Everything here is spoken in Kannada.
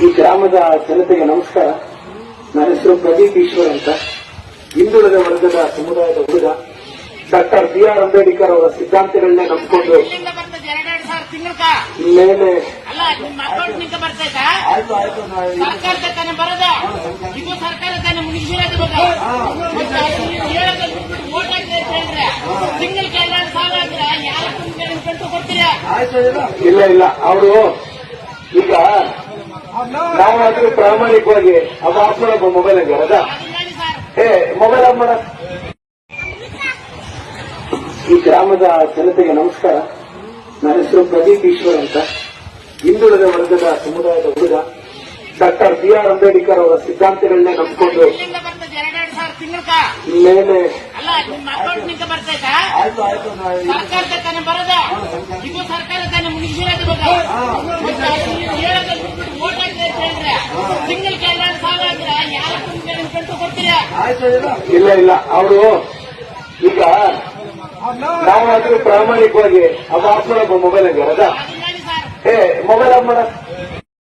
ಈ ಗ್ರಾಮದ ಜನತೆಗೆ ನಮಸ್ಕಾರ. ನನ್ನ ಹೆಸರು ಪ್ರದೀಪ್ ಈಶ್ವರ್ ಅಂತ. ಹಿಂದುಳಿದ ವರ್ಗದ ಸಮುದಾಯದ ಹುಡುಗ ಡಾಕ್ಟರ್ ಬಿ ಆರ್ ಅಂಬೇಡ್ಕರ್ ಅವರ ಸಿದ್ಧಾಂತಗಳನ್ನೇ ನಂಬಿಕೊಂಡು ಮೇಲೆ ಆಯ್ತು ಆಯ್ತು. ಇಲ್ಲ ಇಲ್ಲ. ಅವರು ಈಗ ನಾವಾದ್ರೂ ಪ್ರಾಮಾಣಿಕವಾಗಿ ಅವ ಆಫ್ ಮಾಡಪ್ಪ ಮೊಬೈಲ್ ಹಂಗೆ ಹೇಳಿ ಏ ಮೊಬೈಲ್ ಆಫ್ ಮಾಡ. ಈ ಗ್ರಾಮದ ಜನತೆಗೆ ನಮಸ್ಕಾರ. ನನ್ನ ಹೆಸರು ಪ್ರದೀಪ್ ಈಶ್ವರ್ ಅಂತ. ಹಿಂದುಳಿದ ವರ್ಗದ ಸಮುದಾಯದ ಹುಡುಗ. ಡಾಕ್ಟರ್ ಬಿ ಆರ್ ಅಂಬೇಡ್ಕರ್ ಅವರ ಸಿದ್ಧಾಂತಗಳನ್ನೇ ನಂಬಿಕೊಂಡು ಮೇಲೆ ಆಯ್ತು ಇಲ್ಲ ಇಲ್ಲ. ಅವರು ಈಗ ನಾವು ನಾವಾದ್ರೂ ಪ್ರಾಮಾಣಿಕವಾಗಿ, ಅದು ಆಫ್ ಮಾಡಪ್ಪ ಮೊಬೈಲ್ ಹಂಗೆ ಅದ ಏ, ಮೊಬೈಲ್ ಆಫ್ ಮಾಡ.